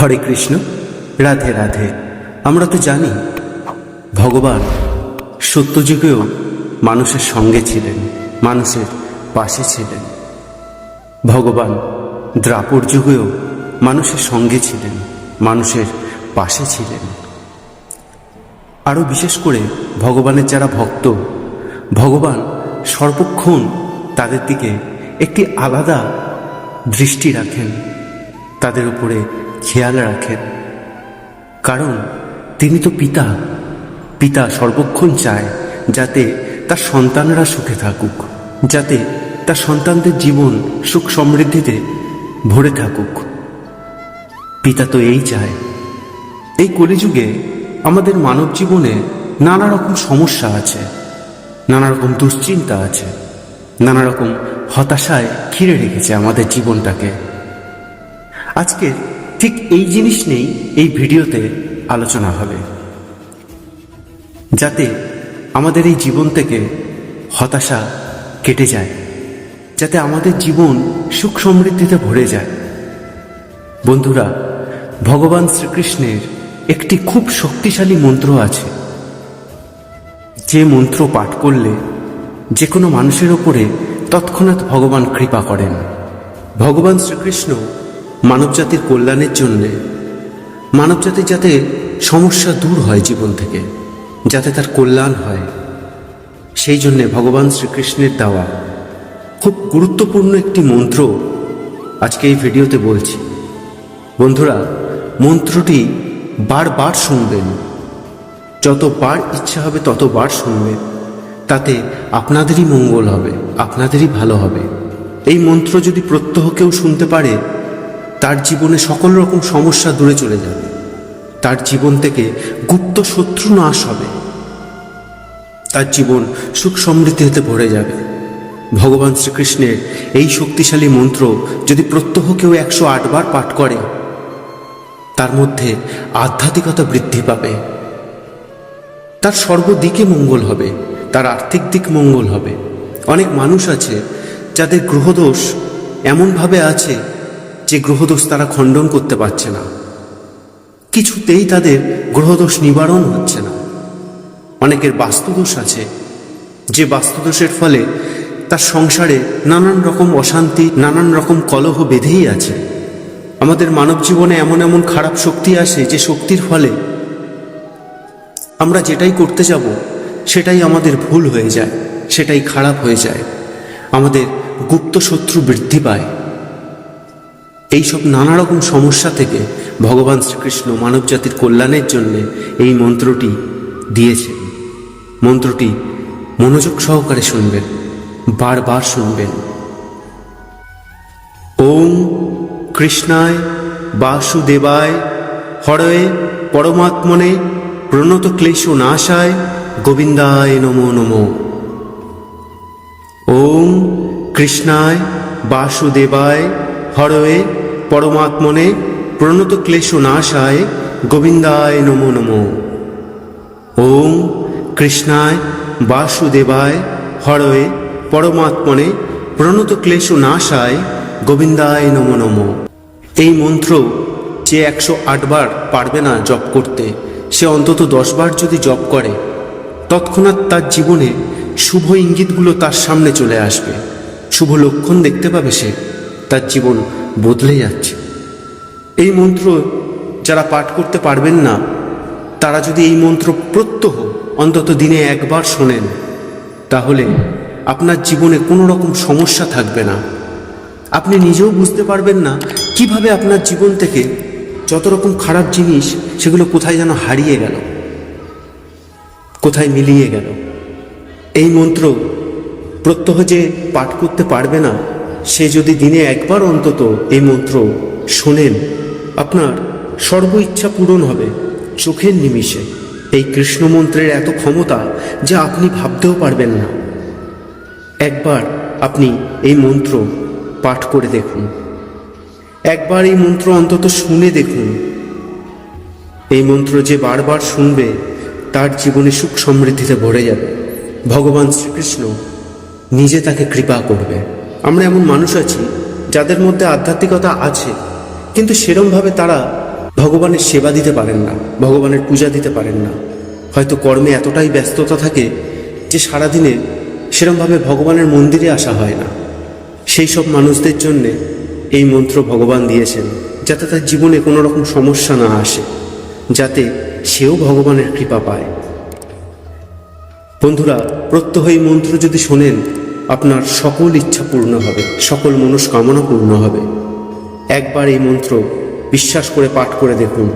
হরে কৃষ্ণ, রাধে রাধে। আমরা তো জানি, ভগবান সত্যযুগেও মানুষের সঙ্গে ছিলেন, মানুষের পাশে ছিলেন। ভগবান দ্রাপর যুগেও মানুষের সঙ্গে ছিলেন, মানুষের পাশে ছিলেন। আরও বিশেষ করে ভগবানের যারা ভক্ত, ভগবান সর্বক্ষণ তাদের দিকে একটি আলাদা দৃষ্টি রাখেন, তাদের উপরে খেয়াল রাখেন। কারণ তিনি তো পিতা। পিতা সর্বক্ষণ চায় যাতে তার সন্তানরা সুখে থাকুক, যাতে তার সন্তানদের জীবন সুখ সমৃদ্ধিতে ভরে থাকুক। পিতা তো এই চায়। এই কলিযুগে আমাদের মানব জীবনে নানা রকম সমস্যা আছে নানা রকম দুশ্চিন্তা আছে নানা রকম হতাশায় ঘিরে রেখেছে আমাদের জীবনটাকে। আজকে ঠিক এই জিনিস নেই এই ভিডিওতে আলোচনা হবে। যাতে আমাদের এই জীবন থেকে হতাশা কেটে যায়, যাতে আমাদের জীবন সুখ সমৃদ্ধিতে ভরে যায়। বন্ধুরা, ভগবান শ্রীকৃষ্ণের একটি খুব শক্তিশালী মন্ত্র আছে। যে মন্ত্র পাঠ করলে যে কোনো মানুষের ওপরে তৎক্ষণাৎ ভগবান কৃপা করেন। ভগবান শ্রীকৃষ্ণ মানবজাতির কল্যাণের জন্যে মানবজাতির যাতে সমস্যা দূর হয় জীবন থেকে, যাতে তার কল্যাণ হয়। সেই জন্যে ভগবান শ্রীকৃষ্ণের দেওয়া খুব গুরুত্বপূর্ণ একটি মন্ত্র আজকে এই ভিডিওতে বলছি। বন্ধুরা, মন্ত্রটি বারবার শুনবেন। যতবার ইচ্ছা হবে ততবার শুনবেন তাতে আপনাদেরই মঙ্গল হবে, আপনাদেরই ভালো হবে। এই মন্ত্র যদি প্রত্যহ কেউ শুনতে পারে তার জীবনে সকল রকম সমস্যা দূরে চলে যাবে। তার জীবন থেকে গুপ্ত শত্রু নাশ হবে। তার জীবন সুখ সমৃদ্ধিতে ভরে যাবে। ভগবান শ্রীকৃষ্ণের এই শক্তিশালী মন্ত্র যদি প্রত্যহ কেউ একশো আটবার পাঠ করে, তার মধ্যে আধ্যাত্মিকতা বৃদ্ধি পাবে। তার সর্বদিকে মঙ্গল হবে, তার আর্থিক দিক মঙ্গল হবে। অনেক মানুষ আছে যাদের গ্রহদোষ এমনভাবে আছে যে গ্রহদোষ তারা খণ্ডন করতে পারছে না। কিছুতেই তাদের গ্রহদোষ নিবারণ হচ্ছে না। অনেকের বাস্তুদোষ আছে, যে বাস্তুদোষের ফলে তার সংসারে নানান রকম অশান্তি, নানান রকম কলহ বেঁধেই আছে। আমাদের মানব জীবনে এমন এমন খারাপ শক্তি আসে যে শক্তির ফলে আমরা যেটাই করতে যাব, সেটাই আমাদের ভুল হয়ে যায়, সেটাই খারাপ হয়ে যায়। আমাদের গুপ্ত শত্রু বৃদ্ধি পায়। এইসব নানা রকম সমস্যা থেকে ভগবান শ্রীকৃষ্ণ মানবজাতির কল্যাণের জন্য এই মন্ত্রটি দিয়েছেন। মন্ত্রটি মনোযোগ সহকারে শুনবেন, বারবার শুনবেন। ওম কৃষ্ণায় বাসুদেবায় হরয়ে পরমাত্মনে প্রণত ক্লেশ নাশায় গোবিন্দায় নমো নমো। ওম কৃষ্ণায় বাসুদেবায় হরয়ে পরমাত্মনে প্রণত ক্লেশ নাশায় গোবিন্দায় নমো নমো। ওম কৃষ্ণায় বাসুদেবায় হরয়ে পরমাত্মনে প্রণত ক্লেশ নাশায় গোবিন্দায় নমো নমো। এই মন্ত্র যে একশো আটবার পারবে না জপ করতে, সে অন্তত দশবার যদি জপ করে, তৎক্ষণাৎ তার জীবনে শুভ ইঙ্গিতগুলো তার সামনে চলে আসবে। শুভ লক্ষণ দেখতে পাবে সে, তার জীবন বদলে যাচ্ছে। এই মন্ত্র যারা পাঠ করতে পারবেন না, তারা যদি এই মন্ত্র প্রত্যহ অন্তত দিনে একবার শোনেন, তাহলে আপনার জীবনে কোনো রকম সমস্যা থাকবে না। আপনি নিজেও বুঝতে পারবেন না কীভাবে আপনার জীবন থেকে যত রকম খারাপ জিনিস সেগুলো কোথায় যেন হারিয়ে গেল, কোথায় মিলিয়ে গেল। এই মন্ত্র প্রত্যহ যে পাঠ করতে পারবে না সে যদি দিনে একবার অন্তত এই মন্ত্র শোনেন, আপনার সর্ব ইচ্ছা পূরণ হবে চোখের নিমিষে। এই কৃষ্ণ মন্ত্রের এত ক্ষমতা যা আপনি ভাবতেও পারবেন না। একবার আপনি এই মন্ত্র পাঠ করে দেখুন। একবার এই মন্ত্র অন্তত শুনে দেখুন। এই মন্ত্র যে বারবার শুনবে, তার জীবনে সুখ সমৃদ্ধিতে ভরে যাবে। ভগবান শ্রীকৃষ্ণ নিজে তাকে কৃপা করবে। আমরা এমন মানুষ আছি যাদের মধ্যে আধ্যাত্মিকতা আছে, কিন্তু সেরমভাবে তারা ভগবানের সেবা দিতে পারেন না, ভগবানের পূজা দিতে পারেন না। হয়তো কর্মে এতটাই ব্যস্ততা থাকে যে সারাদিনে সেরমভাবে ভগবানের মন্দিরে আসা হয় না। সেই সব মানুষদের জন্যে এই মন্ত্র ভগবান দিয়েছেন, যাতে তার জীবনে কোনো রকম সমস্যা না আসে, যাতে সেও ভগবানের কৃপা পায়। বন্ধুরা, প্রত্যহ এই মন্ত্র যদি শোনেন আপনার সকল ইচ্ছা পূর্ণ হবে, সকল মনস্কামনা পূর্ণ হবে। একবার এই মন্ত্র বিশ্বাস করে পাঠ করে দেখুন।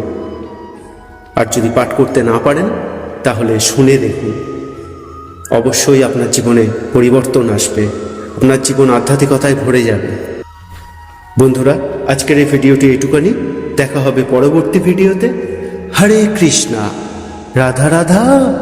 আর যদি পাঠ করতে না পারেন, তাহলে শুনে দেখুন। অবশ্যই আপনার জীবনে পরিবর্তন আসবে, আপনার জীবন আধ্যাত্মিকতায় ভরে যাবে। বন্ধুরা, আজকের এই ভিডিওটি এটুকানি দেখা হবে পরবর্তী ভিডিওতে। হরে কৃষ্ণা। রাধা রাধা।